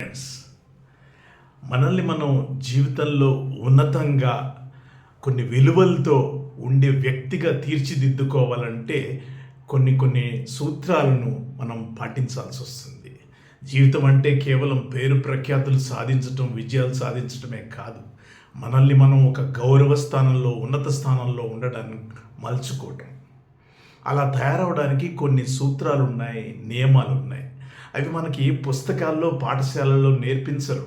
Friends మనల్ని మనం జీవితంలో ఉన్నతంగా కొన్ని విలువలతో ఉండే వ్యక్తిగా తీర్చిదిద్దుకోవాలంటే కొన్ని కొన్ని సూత్రాలను మనం పాటించాల్సి వస్తుంది. జీవితం అంటే కేవలం పేరు ప్రఖ్యాతులు సాధించటం విజయాలు సాధించటమే కాదు. మనల్ని మనం ఒక గౌరవ స్థానంలో ఉన్నత స్థానంలో ఉండడానికి మలుచుకోవటం. అలా తయారవడానికి కొన్ని సూత్రాలు ఉన్నాయి నియమాలు ఉన్నాయి అవి మనకి పుస్తకాల్లో పాఠశాలల్లో నేర్పించరు.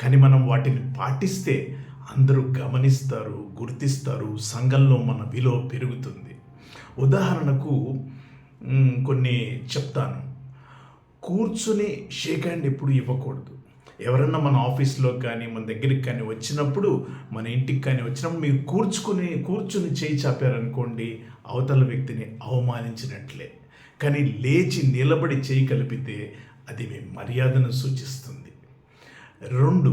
కానీ మనం వాటిని పాటిస్తే అందరూ గమనిస్తారు గుర్తిస్తారు సంఘంలో మన విలువ పెరుగుతుంది. ఉదాహరణకు కొన్ని చెప్తాను. కూర్చుని షేక్ హ్యాండ్ ఎప్పుడు ఇవ్వకూడదు. ఎవరన్నా మన ఆఫీస్లో కానీ మన దగ్గరికి కానీ వచ్చినప్పుడు మన ఇంటికి కానీ వచ్చినప్పుడు మీరు కూర్చుకుని కూర్చుని చేయి చాపారనుకోండి అవతల వ్యక్తిని అవమానించినట్లే. కానీ లేచి నిలబడి చేయి కలిపితే అది మీ మర్యాదను సూచిస్తుంది. రెండు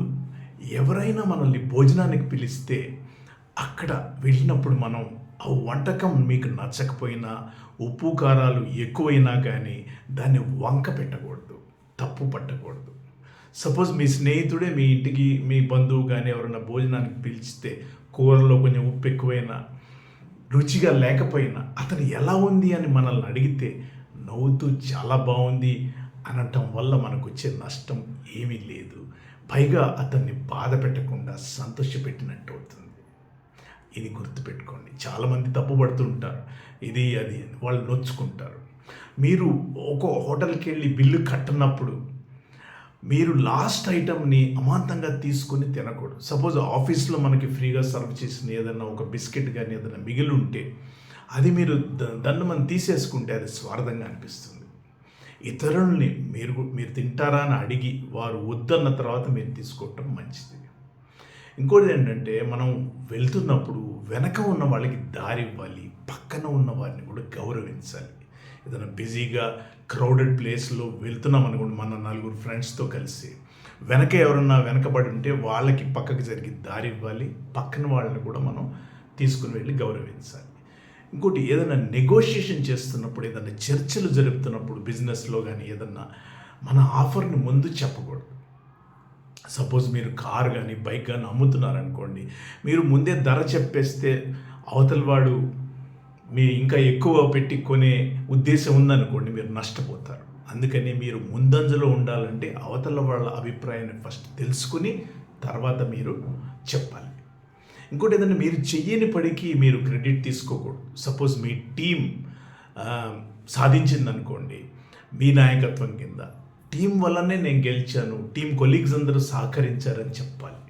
ఎవరైనా మనల్ని భోజనానికి పిలిస్తే అక్కడ వెళ్ళినప్పుడు మనం ఆ వంటకం మీకు నచ్చకపోయినా ఉప్పు కారాలు ఎక్కువైనా కానీ దాన్ని వంక పెట్టకూడదు తప్పు పట్టకూడదు. సపోజ్ మీ స్నేహితుడే మీ ఇంటికి మీ బంధువు కానీ ఎవరైనా భోజనానికి పిలిచితే కూరలో కొంచెం ఉప్పు ఎక్కువైనా రుచిగా లేకపోయినా అతను ఎలా ఉంది అని మనల్ని అడిగితే నవ్వుతూ చాలా బాగుంది అనటం వల్ల మనకు వచ్చే నష్టం ఏమీ లేదు. పైగా అతన్ని బాధ పెట్టకుండా సంతోషపెట్టినట్టు అవుతుంది. ఇది గుర్తుపెట్టుకోండి. చాలామంది తప్పుపడుతుంటారు ఇది అది వాళ్ళు నొచ్చుకుంటారు. మీరు ఒక హోటల్కి వెళ్ళి బిల్లు కట్టనప్పుడు మీరు లాస్ట్ ఐటమ్ని అమాంతంగా తీసుకొని తినకూడదు. సపోజ్ ఆఫీస్లో మనకి ఫ్రీగా సర్వ్ చేసిన ఏదైనా ఒక బిస్కెట్ కానీ ఏదైనా మిగిలి ఉంటే అది మీరు దాన్ని మనం తీసేసుకుంటే అది స్వార్థంగా అనిపిస్తుంది. ఇతరుల్ని మీరు మీరు తింటారా అని అడిగి వారు వద్దన్న తర్వాత మీరు తీసుకోవటం మంచిది. ఇంకోటి ఏంటంటే మనం వెళ్తున్నప్పుడు వెనక ఉన్న వాళ్ళకి దారి ఇవ్వాలి పక్కన ఉన్న వారిని కూడా గౌరవించాలి. ఏదైనా బిజీగా క్రౌడెడ్ ప్లేస్లో వెళ్తున్నాం అనుకోండి మన నలుగురు ఫ్రెండ్స్తో కలిసి. వెనక ఎవరన్నా వెనకబడి ఉంటే వాళ్ళకి పక్కకి జరిగి దారి ఇవ్వాలి. పక్కన వాళ్ళని కూడా మనం తీసుకుని వెళ్ళి గౌరవించాలి. ఇంకోటి ఏదైనా నెగోషియేషన్ చేస్తున్నప్పుడు ఏదైనా చర్చలు జరుపుతున్నప్పుడు బిజినెస్లో కానీ ఏదన్నా మన ఆఫర్ని ముందు చెప్పకూడదు. సపోజ్ మీరు కార్ కానీ బైక్ కానీ అమ్ముతున్నారనుకోండి మీరు ముందే ధర చెప్పేస్తే అవతల మీ ఇంకా ఎక్కువ పెట్టి కొనే ఉద్దేశం ఉందనుకోండి మీరు నష్టపోతారు. అందుకని మీరు ముందంజలో ఉండాలంటే అవతల వాళ్ళ అభిప్రాయాన్ని ఫస్ట్ తెలుసుకుని తర్వాత మీరు చెప్పాలి. ఇంకోటి ఏదైనా మీరు చెయ్యని పడికి మీరు క్రెడిట్ తీసుకోకూడదు. సపోజ్ మీ టీం సాధించిందనుకోండి మీ నాయకత్వం కింద. టీం వల్లనే నేను గెలిచాను టీం కొలీగ్స్ అందరూ సహకరించారని చెప్పాలి.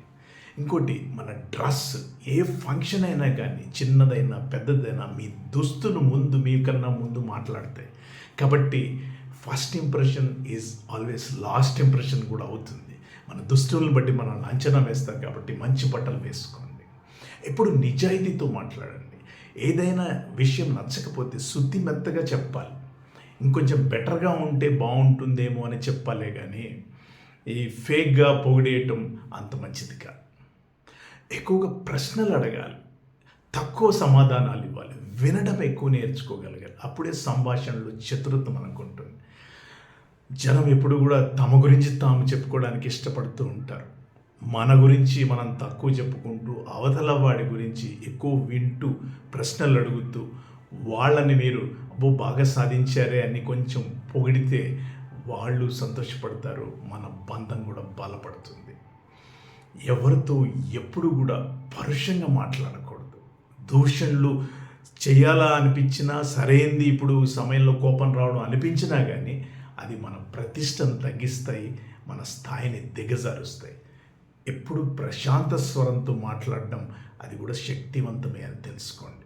ఇంకోటి మన డ్రెస్ ఏ ఫంక్షన్ అయినా కానీ చిన్నదైనా పెద్దదైనా మీ దుస్తులు ముందు మీకన్నా ముందు మాట్లాడతాయి. కాబట్టి first impression is always last impression కూడా అవుతుంది. మన దుస్తులను బట్టి మనం అంచనా వేస్తాం కాబట్టి మంచి బట్టలు వేసుకోండి. ఎప్పుడు నిజాయితీతో మాట్లాడండి. ఏదైనా విషయం నచ్చకపోతే శుద్ధి మెత్తగా చెప్పాలి. ఇంకొంచెం బెటర్గా ఉంటే బాగుంటుందేమో అని చెప్పాలే కానీ ఈ ఫేక్గా పొగిడేయటం అంత మంచిది కాదు. ఎక్కువగా ప్రశ్నలు అడగాలి. తక్కువ సమాధానాలు ఇవ్వాలి. వినడం ఎక్కువ నేర్చుకోగలగాలి. అప్పుడే సంభాషణలో చతురత మనకు ఉంటుంది. జనం ఎప్పుడు కూడా తమ గురించి తాము చెప్పుకోవడానికి ఇష్టపడుతూ ఉంటారు. మన గురించి మనం తక్కువ చెప్పుకుంటూ అవతల వాడి గురించి ఎక్కువ వింటూ ప్రశ్నలు అడుగుతూ వాళ్ళని మీరు అబ్బో బాగా సాధించారే అని కొంచెం పొగిడితే వాళ్ళు సంతోషపడతారు. మన బంధం కూడా బలపడుతుంది. ఎవరితో ఎప్పుడు కూడా పరుషంగా మాట్లాడకూడదు. దూషణలు చేయాలా అనిపించినా సరైంది ఇప్పుడు సమయంలో కోపం రావడం అనిపించినా కానీ అది మన ప్రతిష్టను తగ్గిస్తాయి మన స్థాయిని దిగజారుస్తాయి. ఎప్పుడు ప్రశాంత స్వరంతో మాట్లాడడం అది కూడా శక్తివంతమే అని తెలుసుకోండి.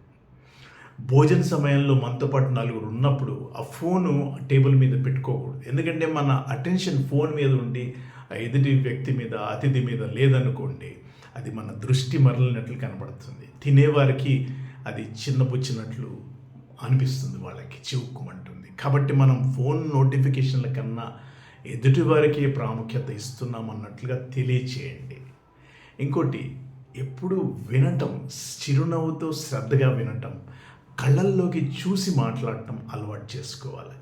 భోజన సమయంలో మనతో పాటు నలుగురు ఉన్నప్పుడు ఆ ఫోను టేబుల్ మీద పెట్టుకోకూడదు. ఎందుకంటే మన అటెన్షన్ ఫోన్ మీద ఉండి ఎదుటి వ్యక్తి మీద అతిథి మీద లేదనుకోండి అది మన దృష్టి మరలినట్లు కనబడుతుంది. తినేవారికి అది చిన్నబుచ్చినట్లు అనిపిస్తుంది వాళ్ళకి చివుక్కుమంటుంది. కాబట్టి మనం ఫోన్ నోటిఫికేషన్ల కన్నా ఎదుటివారికి ప్రాముఖ్యత ఇస్తున్నామన్నట్లుగా తెలియచేయండి. ఇంకోటి ఎప్పుడు వినటం చిరునవ్వుతో శ్రద్ధగా వినటం కళ్ళల్లోకి చూసి మాట్లాడటం అలవాటు చేసుకోవాలి.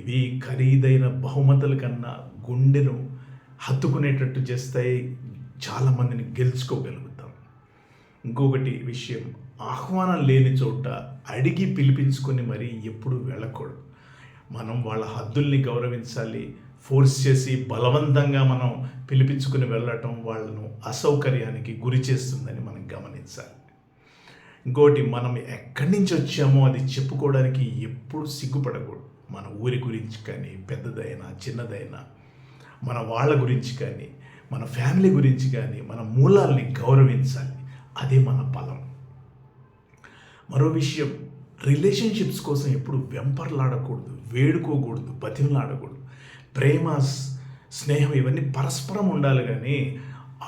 ఇవి ఖరీదైన బహుమతుల కన్నా గుండెను హత్తుకునేటట్టు చేస్తాయి చాలామందిని గెలుచుకోగలుగుతాం. ఇంకొకటి విషయం ఆహ్వానం లేని చోట అడిగి పిలిపించుకొని మరీ ఎప్పుడు వెళ్ళకూడదు. మనం వాళ్ళ హద్దుల్ని గౌరవించాలి ఫోర్స్ చేసి బలవంతంగా మనం పిలిపించుకుని వెళ్ళటం వాళ్ళను అసౌకర్యానికి గురి చేస్తుందని మనం గమనించాలి. ఇంకోటి మనం ఎక్కడి నుంచి వచ్చామో అది చెప్పుకోవడానికి ఎప్పుడు సిగ్గుపడకూడదు. మన ఊరి గురించి కానీ పెద్దదైనా చిన్నదైనా మన వాళ్ళ గురించి కానీ మన ఫ్యామిలీ గురించి కానీ మన మూలాల్ని గౌరవించాలి. అదే మన బలం. మరో విషయం రిలేషన్షిప్స్ కోసం ఎప్పుడు వెంపర్లాడకూడదు వేడుకోకూడదు బతిమలాడకూడదు. ప్రేమ స్నేహం ఇవన్నీ పరస్పరం ఉండాలి కానీ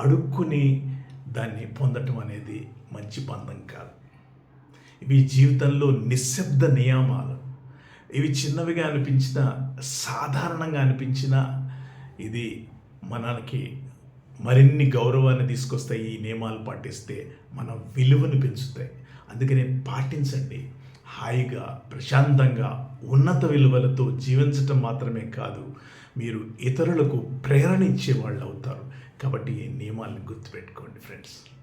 అడుక్కుని దాన్ని పొందటం అనేది మంచి బంధం కాదు. ఇవి జీవితంలో నిశ్శబ్ద నియమాలు. ఇవి చిన్నవిగా అనిపించిన సాధారణంగా అనిపించిన ఇది మనకి మరిన్ని గౌరవాన్ని తీసుకొస్తాయి ఈ నియమాలు పాటిస్తే మన విలువను పెంచుతాయి. అందుకనే పాటించండి. హాయిగా ప్రశాంతంగా ఉన్నత విలువలతో జీవించటం మాత్రమే కాదు మీరు ఇతరులకు ప్రేరణ ఇచ్చే వాళ్ళు అవుతారు. కాబట్టి ఈ నియమాలను గుర్తుపెట్టుకోండి ఫ్రెండ్స్.